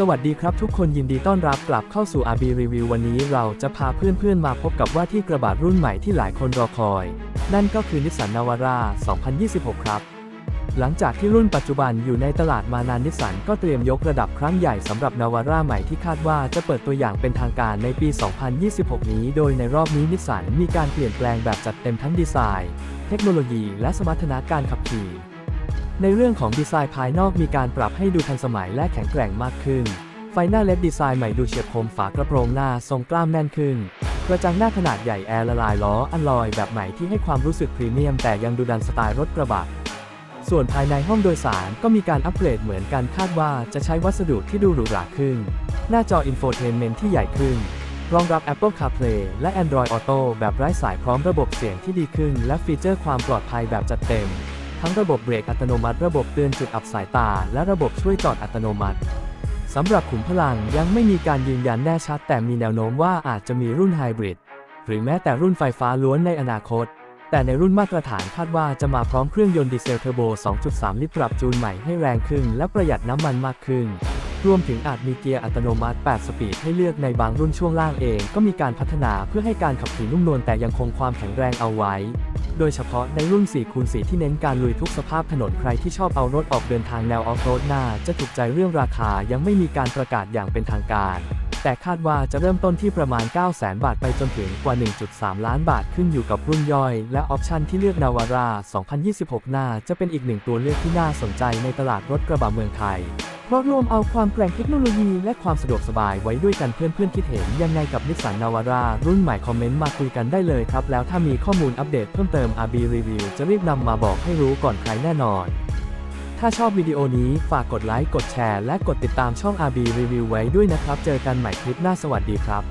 สวัสดีครับทุกคนยินดีต้อนรับกลับเข้าสู่ RB Review วันนี้เราจะพาเพื่อนๆมาพบกับว่าที่กระบะรุ่นใหม่ที่หลายคนรอคอย นั่นก็คือนิสสันนาวาร่า2026 ครับ หลังจากที่รุ่นปัจจุบันอยู่ในตลาดมานานนิสสันก็เตรียมยกระดับครั้งใหญ่สำหรับนาวาร่าใหม่ที่คาดว่าจะเปิดตัวอย่างเป็นทางการในปี 2026 นี้ โดยในรอบนี้นิสสันมีการเปลี่ยนแปลงแบบจัดเต็มทั้งดีไซน์ เทคโนโลยี และสมรรถนะการขับขี่ ในเรื่องของดีไซน์ภายนอกมีการปรับให้ดูทันสมัยและแข็งแกร่งมากขึ้น ไฟหน้าเลดดีไซน์ใหม่ดูเฉียบคมฝากระโปรงหน้าทรงกล้ามแน่นขึ้น กระจังหน้าขนาดใหญ่แอร์ละลายล้ออัลลอยแบบใหม่ที่ให้ความรู้สึกพรีเมียมแต่ยังดูดันสไตล์รถกระบะ ส่วนภายในห้องโดยสารก็มีการอัปเกรดเหมือนกันคาดว่าจะใช้วัสดุที่ดูหรูหราขึ้น หน้าจออินโฟเทนเมนต์ที่ใหญ่ขึ้นรองรับ Apple CarPlay และ Android Auto แบบไร้สายพร้อมระบบเสียงที่ดีขึ้น และฟีเจอร์ความปลอดภัยแบบจัดเต็ม ทั้งระบบเบรกอัตโนมัติ ระบบเตือนจุดอับสายตา และระบบช่วยจอดอัตโนมัติสำหรับขุมพลังยังไม่มีการยืนยันแน่ชัด แต่มีแนวโน้มว่าอาจจะมีรุ่นไฮบริดหรือแม้แต่รุ่นไฟฟ้าล้วนในอนาคต แต่ในรุ่นมาตรฐานคาดว่าจะมาพร้อมเครื่องยนต์ดีเซลเทอร์โบ 2.3 ลิตรปรับจูนใหม่ให้แรงขึ้น และประหยัดน้ำมันมากขึ้น รวมถึงอาจมีเกียร์อัตโนมัติ 8 สปีดให้เลือกในบางรุ่นช่วงล่างเอง ก็มีการพัฒนาเพื่อให้การขับขี่นุ่มนวลแต่ยังคงความแข็งแรงเอาไว้ โดยเฉพาะในรุ่น4คูณ4ที่เน้นการลุยทุกสภาพถนนใครที่ชอบเอารถออกเดินทางแนวออฟโรดหน้าจะถูกใจเรื่องราคายังไม่มีการประกาศอย่างเป็นทางการ แต่คาดว่าจะเริ่มต้นที่ประมาณ 9 0 0 0 0 0 บาทไปจนถึงกว่า 1.3 ล้านบาทขึ้นอยู่กับรุ่นย่อย และออปชันที่เลือกนาวาร่า 2026 หน่าจะเป็นอีกหนึ่งตัวเลือกที่น่าสนใจในตลาดรถกระบะเมืองไทย เพราะรวมเอาความแกร่งเทคโนโลยีและความสะดวกสบายไว้ด้วยกันเพื่อนๆคิดเห็นยังไงกับนิสสันนาวาร่ารุ่นใหม่คอมเมนต์มาคุยกันได้เลยครับ แล้วถ้ามีข้อมูลอัปเดตเพิ่มเติม RB Review จะรีบนำมาบอกให้รู้ก่อนใครแน่นอน ถ้าชอบวิดีโอนี้ฝากกดไลค์ กดแชร์ และกดติดตามช่อง RB Review ไว้ด้วยนะครับ เจอกันใหม่คลิปหน้าสวัสดีครับ